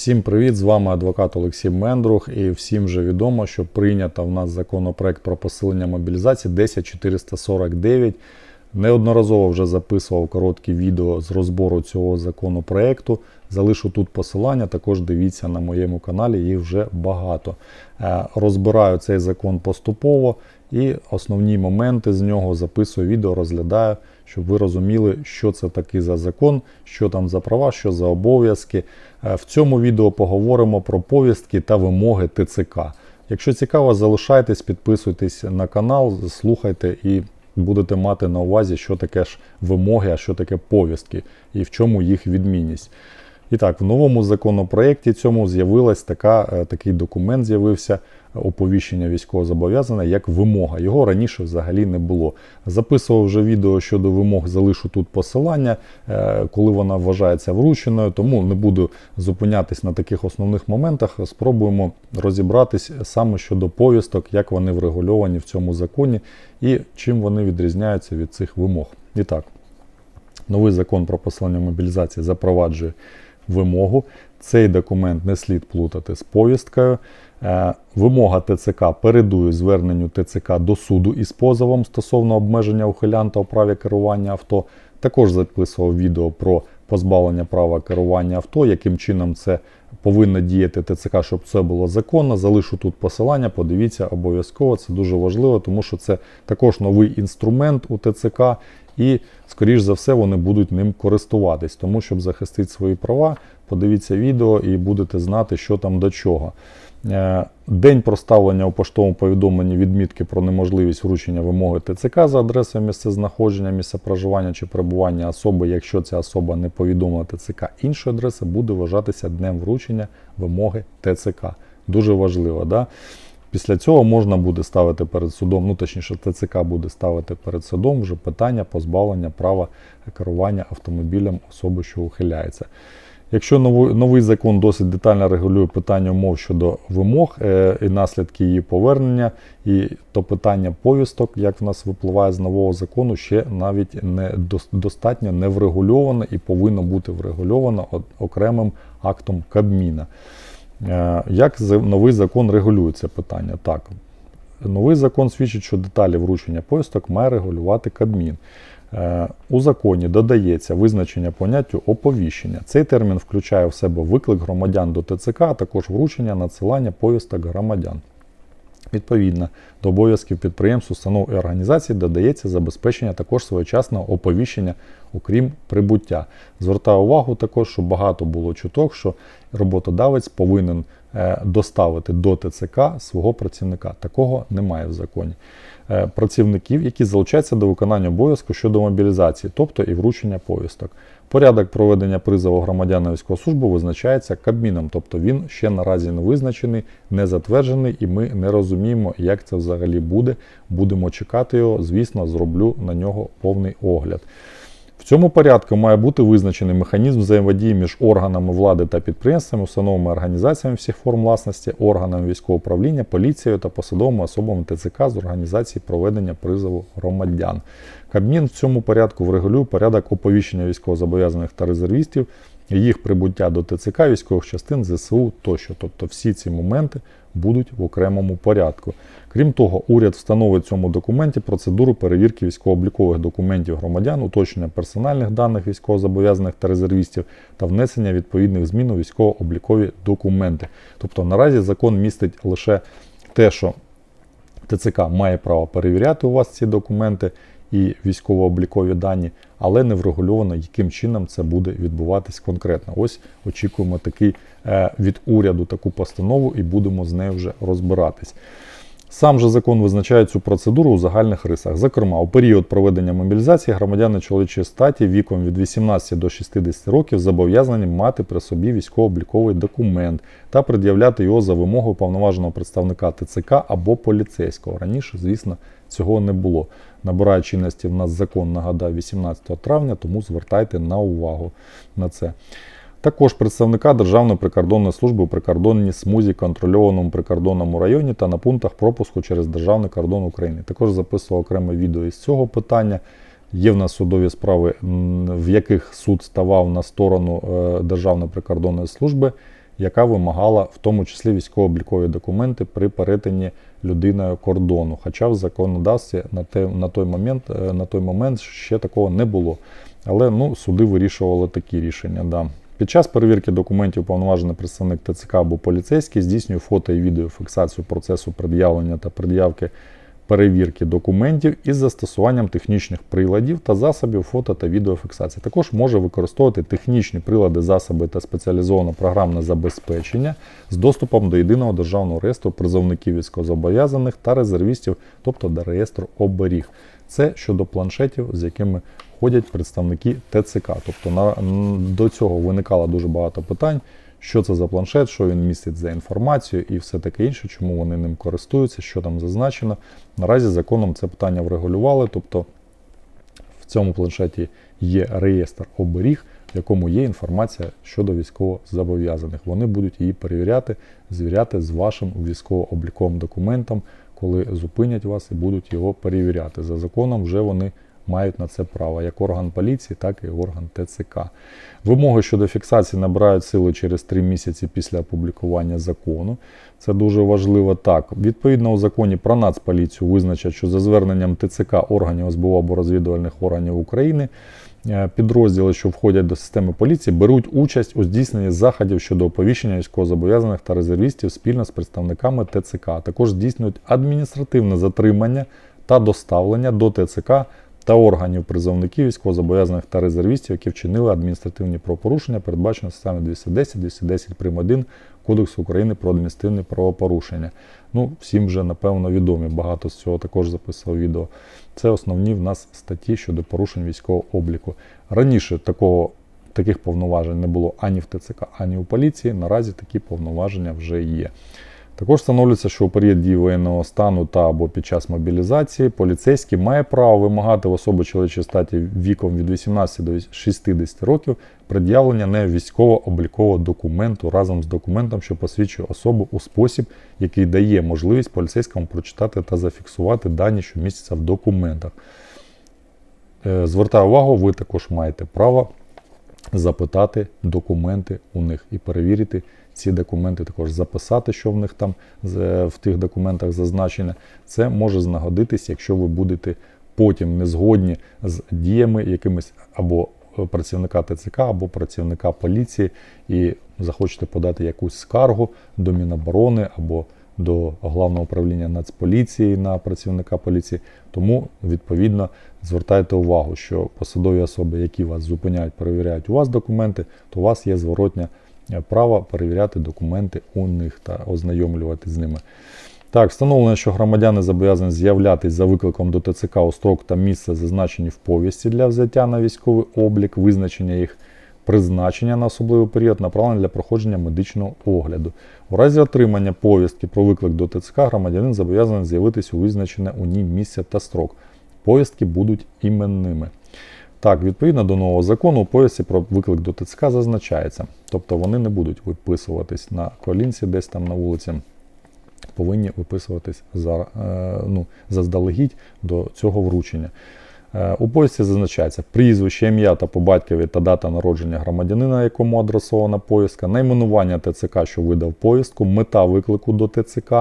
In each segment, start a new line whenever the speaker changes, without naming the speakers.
Всім привіт! З вами адвокат Олексій Мендрух, і всім вже відомо, що прийнято в нас законопроект про посилення мобілізації 10449. Неодноразово вже записував короткі відео з розбору цього законопроекту. Залишу тут посилання, також дивіться на моєму каналі, їх вже багато. Е, Розбираю цей закон поступово і основні моменти з нього записую відео, розглядаю, щоб ви розуміли, що це такий за закон, що там за права, що за обов'язки. Е, В цьому відео поговоримо про повістки та вимоги ТЦК. Якщо цікаво, залишайтесь, підписуйтесь на канал, слухайте і будете мати на увазі, що таке ж вимоги, а що таке повістки і в чому їх відмінність. І так, в новому законопроєкті цьому з'явилась така, е, такий документ з'явився оповіщення військовозобов'язаного як вимога. Його раніше взагалі не було. Записував вже відео щодо вимог, залишу тут посилання, е, коли вона вважається врученою, тому не буду зупинятись на таких основних моментах. Спробуємо розібратись саме щодо повісток, як вони врегульовані в цьому законі і чим вони відрізняються від цих вимог. І так, новий закон про посилення мобілізації запроваджує вимогу. Цей документ не слід плутати з повісткою. Е, Вимога ТЦК передує зверненню ТЦК до суду із позовом стосовно обмеження ухилянта у праві керування авто. Також записував відео про позбавлення права керування авто, яким чином це повинно діяти ТЦК, щоб це було законно. Залишу тут посилання, подивіться обов'язково. Це дуже важливо, тому що це також новий інструмент у ТЦК, і, скоріш за все, вони будуть ним користуватись. Тому, щоб захистити свої права, подивіться відео і будете знати, що там до чого. Е, День проставлення у поштовому повідомленні відмітки про неможливість вручення вимоги ТЦК за адресою місцезнаходження, місця проживання чи перебування особи, якщо ця особа не повідомила ТЦК іншої адреси, буде вважатися днем вручення вимоги ТЦК. Дуже важливо. Да? Після цього можна буде ставити перед судом, ну точніше, ТЦК буде ставити перед судом вже питання позбавлення права керування автомобілем особи, що ухиляється. Якщо новий, закон досить детально регулює питання умов щодо вимог е, і наслідки її повернення, і то питання повісток, як в нас випливає з нового закону, ще навіть не достатньо не врегульовано і повинно бути врегульовано окремим актом Кабміна. Е, Як новий закон регулює це питання? Так, новий закон свідчить, що деталі вручення повісток має регулювати Кабмін. Е, У законі додається визначення поняттю оповіщення. Цей термін включає в себе виклик громадян до ТЦК, а також вручення надсилання повісток громадян. Відповідно до обов'язків підприємств, установ і організацій додається забезпечення також своєчасного оповіщення, окрім прибуття. Звертаю увагу також, що багато було чуток, що роботодавець повинен е, доставити до ТЦК свого працівника. Такого немає в законі. Е, Працівників, які залучаються до виконання обов'язку щодо мобілізації, тобто і вручення повісток. Порядок проведення призову громадян на військову службу визначається Кабміном, тобто він ще наразі не визначений, не затверджений, і ми не розуміємо, як це взагалі буде. Будемо чекати його. Звісно, зроблю на нього повний огляд. В цьому порядку має бути визначений механізм взаємодії між органами влади та підприємствами, установами організаціями всіх форм власності, органами військового управління, поліцією та посадовими особами ТЦК з організації проведення призову громадян. Кабмін в цьому порядку врегулює порядок оповіщення військовозобов'язаних та резервістів, їх прибуття до ТЦК, військових частин, ЗСУ тощо. Тобто всі ці моменти будуть в окремому порядку. Крім того, уряд встановить в цьому документі процедуру перевірки військово-облікових документів громадян, уточнення персональних даних військовозобов'язаних та резервістів та внесення відповідних змін у військово-облікові документи. Тобто наразі закон містить лише те, що ТЦК має право перевіряти у вас ці документи і військово-облікові дані, але не врегульовано, яким чином це буде відбуватись конкретно. Ось очікуємо такий е, від уряду таку постанову і будемо з нею вже розбиратись. Сам же закон визначає цю процедуру у загальних рисах. Зокрема, у період проведення мобілізації громадяни чоловічої статі віком від 18 до 60 років зобов'язані мати при собі військово-обліковий документ та пред'являти його за вимогою повноваженого представника ТЦК або поліцейського. Раніше, звісно, цього не було. Набирає чинності в нас закон, нагадаю, 18 травня, тому звертайте на увагу на це. Також представника Державної прикордонної служби у прикордонній смузі, контрольованому прикордонному районі та на пунктах пропуску через Державний кордон України. Також записував окреме відео із цього питання. Є в нас судові справи, в яких суд ставав на сторону е, Державної прикордонної служби. яка вимагала в тому числі військово-облікові документи при перетині людиною кордону. Хоча в законодавстві на, те, на, той момент, е, на той момент ще такого не було. Але ну, суди вирішували такі рішення. Да. Під час перевірки документів повноважений представник ТЦК або поліцейський здійснює фото і відеофіксацію процесу пред'явлення та пред'явки перевірки документів із застосуванням технічних приладів та засобів фото та відеофіксації. Також може використовувати технічні прилади, засоби та спеціалізоване програмне забезпечення з доступом до єдиного державного реєстру призовників військовозобов'язаних та резервістів, тобто до реєстру оберіг. Це щодо планшетів, з якими ходять представники ТЦК. Тобто на, до цього виникало дуже багато питань. Що це за планшет, що він містить за інформацію і все таке інше, чому вони ним користуються, що там зазначено. Наразі законом це питання врегулювали, тобто в цьому планшеті є реєстр оберіг, в якому є інформація щодо військовозобов'язаних. Вони будуть її перевіряти, звіряти з вашим військово-обліковим документом, коли зупинять вас і будуть його перевіряти. За законом вже вони мають на це право як орган поліції, так і орган ТЦК. Вимоги щодо фіксації набирають сили через три місяці після опублікування закону. Це дуже важливо так. Відповідно у законі про Нацполіцію визначать, що за зверненням ТЦК органів СБУ або розвідувальних органів України. е, Підрозділи, що входять до системи поліції, беруть участь у здійсненні заходів щодо оповіщення військовозобов'язаних та резервістів спільно з представниками ТЦК. а Також здійснюють адміністративне затримання та доставлення до ТЦК та органів призовників військовозобов'язаних та резервістів, які вчинили адміністративні правопорушення, передбачено статтями 210, 210 прим. 1 Кодексу України про адміністративні правопорушення. Ну, всім вже напевно відомі. Багато з цього також записував відео. Це основні в нас статті щодо порушень військового обліку. Раніше такого. Таких повноважень не було ані в ТЦК, ані у поліції. Наразі такі повноваження вже є. Також встановлюється, що у період дії воєнного стану та або під час мобілізації поліцейський має право вимагати в особи чоловічої статі віком від 18 до 60 років пред'явлення не військово-облікового документу разом з документом, що посвідчує особу у спосіб, який дає можливість поліцейському прочитати та зафіксувати дані, що містяться в документах. Е, Звертаю увагу, ви також маєте право запитати документи у них і перевірити ці документи, також записати, що в них там в тих документах зазначено. Це може знагодитись, якщо ви будете потім не згодні з діями якимись або працівника ТЦК, або працівника поліції, і захочете подати якусь скаргу до Міноборони або до головного управління Нацполіції на працівника поліції. Тому відповідно звертайте увагу, що посадові особи, які вас зупиняють, перевіряють у вас документи, то у вас є зворотня право перевіряти документи у них та ознайомлювати з ними. Так, встановлено, що громадяни зобов'язані з'являтись за викликом до ТЦК у строк та місце, зазначені в повісті для взяття на військовий облік, визначення їх призначення на особливий період, направлення для проходження медичного огляду. У разі отримання повістки про виклик до ТЦК громадянин зобов'язаний з'явитись у визначене у ній місце та строк. Повістки будуть іменними. Так, відповідно до нового закону, у повісті про виклик до ТЦК зазначається. Тобто вони не будуть виписуватись на колінці десь там на вулиці. Повинні виписуватись за, е, ну, заздалегідь до цього вручення. Е, У повісті зазначається прізвище, ім'я та по батькові та дата народження громадянина, якому адресована повістка, найменування ТЦК, що видав повістку, мета виклику до ТЦК,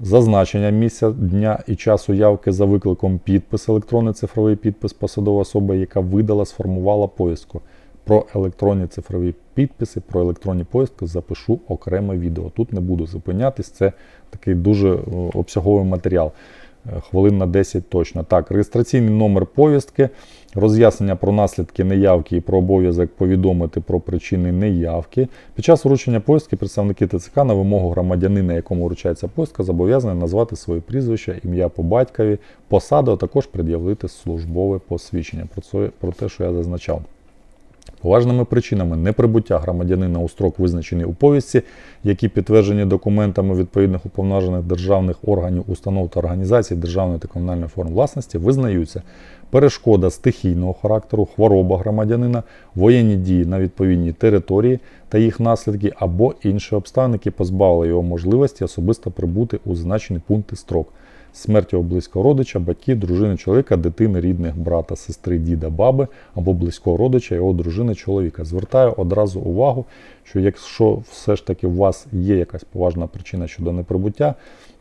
зазначення місця дня і часу явки за викликом підпис, електронний цифровий підпис посадова особа, яка видала, сформувала повістку. Про електронні цифрові підписи, про електронні повістки запишу окреме відео. Тут не буду зупинятись, це такий дуже е, обсяговий матеріал. Хвилин на 10 точно. Так, реєстраційний номер повістки, роз'яснення про наслідки неявки і про обов'язок повідомити про причини неявки. Під час вручення повістки представники ТЦК на вимогу громадянина, якому вручається повістка, зобов'язані назвати своє прізвище, ім'я по батькові, посаду, а також пред'явити службове посвідчення. Про це про те, що я зазначав. Поважними причинами неприбуття громадянина у строк, визначений у повістці, які підтверджені документами відповідних уповноважених державних органів, установ та організацій державної та комунальної форм власності, визнаються перешкода стихійного характеру, хвороба громадянина, воєнні дії на відповідній території та їх наслідки або інші обставини, які позбавили його можливості особисто прибути у зазначені пункти строк. Смерть його близького родича, батьків, дружини чоловіка, дитини, рідних, брата, сестри, діда, баби або близького родича його дружини чоловіка. Звертаю одразу увагу, що якщо все ж таки у вас є якась поважна причина щодо неприбуття,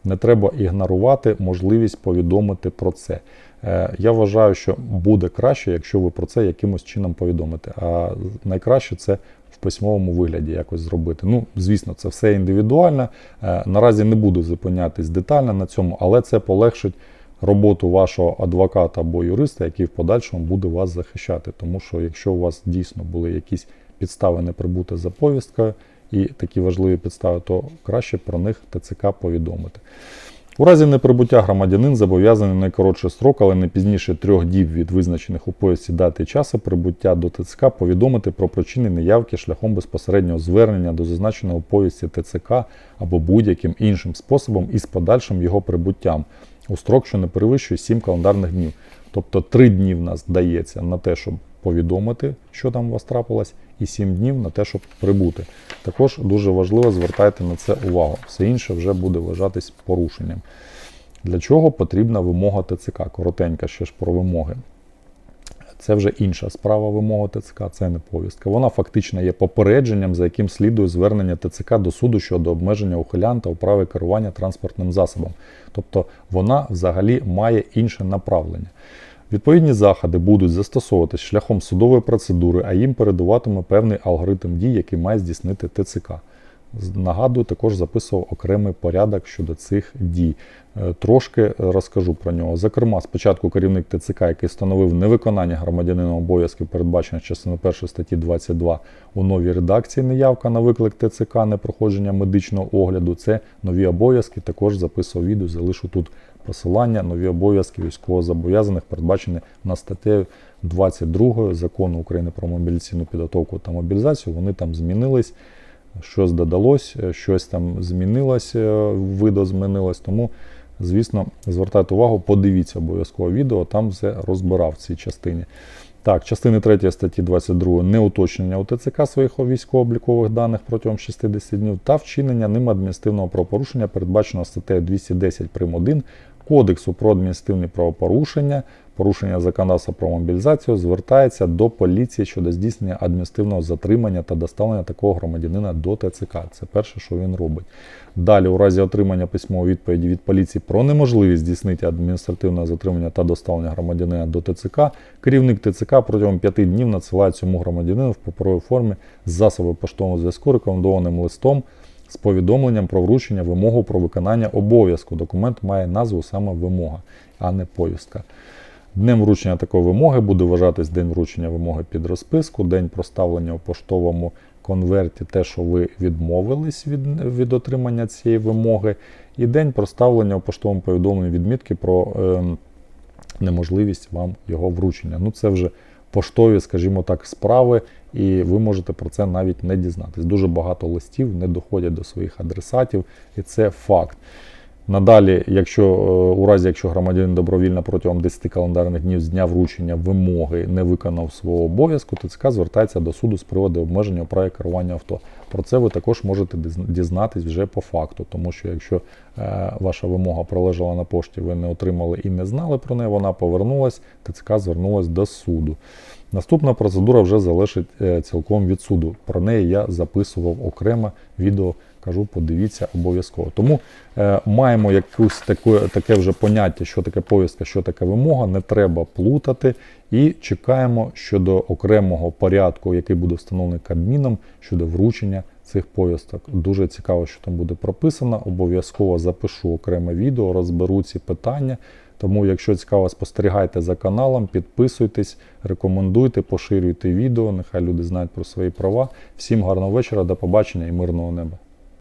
не треба ігнорувати можливість повідомити про це. Е, Я вважаю, що буде краще, якщо ви про це якимось чином повідомите. А найкраще це письмовому вигляді якось зробити. Ну, звісно, це все індивідуально. Е, Наразі не буду зупинятись детально на цьому, але це полегшить роботу вашого адвоката або юриста, який в подальшому буде вас захищати. Тому що якщо у вас дійсно були якісь підстави не прибути за повісткою і такі важливі підстави, то краще про них ТЦК повідомити. У разі неприбуття громадянин зобов'язаний найкоротший строк, але не пізніше трьох діб від визначених у поясі дати часу прибуття до ТЦК повідомити про причини неявки шляхом безпосереднього звернення до зазначеного у повісті ТЦК або будь-яким іншим способом із подальшим його прибуттям у строк, що не перевищує 7 календарних днів. Тобто 3 дні в нас дається на те, щоб повідомити, що там у вас трапилось, і 7 днів на те, щоб прибути. Також дуже важливо звертайте на це увагу. Все інше вже буде вважатись порушенням. Для чого потрібна вимога ТЦК? Коротенько ще ж про вимоги. Це вже інша справа вимога ТЦК, це не повістка. Вона фактично є попередженням, за яким слідує звернення ТЦК до суду щодо обмеження ухилянта у праві керування транспортним засобом. Тобто вона взагалі має інше направлення. Відповідні заходи будуть застосовуватись шляхом судової процедури, а їм передуватиме певний алгоритм дій, який має здійснити ТЦК. Нагадую, також записував окремий порядок щодо цих дій. Е, Трошки розкажу про нього. Зокрема, спочатку керівник ТЦК, який встановив невиконання громадянина обов'язків, передбачених частиною 1 статті 22 у новій редакції неявка на виклик ТЦК, непроходження медичного огляду. Це нові обов'язки. Також записував відео, залишу тут посилання. Нові обов'язки військовозобов'язаних передбачені на статтею 22 закону України про мобілізаційну підготовку та мобілізацію. Вони там змінились щось додалось, щось там змінилось, е, видозмінилось. Тому, звісно, звертайте увагу, подивіться обов'язково відео, там все розбирав в цій частині. Так, частини 3 статті 22 не уточнення у ТЦК своїх військово-облікових даних протягом 60 днів та вчинення ним адміністративного правопорушення, передбаченого статтею 210 прим. 1 Кодексу про адміністративні правопорушення, порушення законодавства про мобілізацію звертається до поліції щодо здійснення адміністративного затримання та доставлення такого громадянина до ТЦК. Це перше, що він робить. Далі, у разі отримання письмової відповіді від поліції про неможливість здійснити адміністративне затримання та доставлення громадянина до ТЦК, керівник ТЦК протягом 5 днів надсилає цьому громадянину в паперовій формі засоби поштового зв'язку рекомендованим листом з повідомленням про вручення вимогу про виконання обов'язку. Документ має назву саме вимога, а не повістка. Днем вручення такої вимоги буде вважатись день вручення вимоги під розписку, день проставлення у поштовому конверті, те, що ви відмовились від, від отримання цієї вимоги, і день проставлення у поштовому повідомленні відмітки про е, неможливість вам його вручення. Ну, це вже поштові, скажімо так, справи, і ви можете про це навіть не дізнатись. Дуже багато листів не доходять до своїх адресатів, і це факт. Надалі, якщо е, у разі, якщо громадянин добровільно протягом 10 календарних днів з дня вручення вимоги не виконав свого обов'язку, ТЦК звертається до суду з приводу обмеження у праві керування авто. Про це ви також можете дізнатись вже по факту, тому що якщо е, ваша вимога пролежала на пошті, ви не отримали і не знали про неї, вона повернулась, ТЦК звернулась до суду. Наступна процедура вже залежить е, цілком від суду. Про неї я записував окремо відео. Кажу, подивіться обов'язково. Тому е, маємо якусь таке, таке вже поняття, що таке повістка, що таке вимога. Не треба плутати і чекаємо щодо окремого порядку, який буде встановлений Кабміном щодо вручення цих повісток. Дуже цікаво, що там буде прописано. Обов'язково запишу окреме відео, розберу ці питання. Тому, якщо цікаво, спостерігайте за каналом, підписуйтесь, рекомендуйте, поширюйте відео. Нехай люди знають про свої права. Всім гарного вечора, до побачення і мирного неба.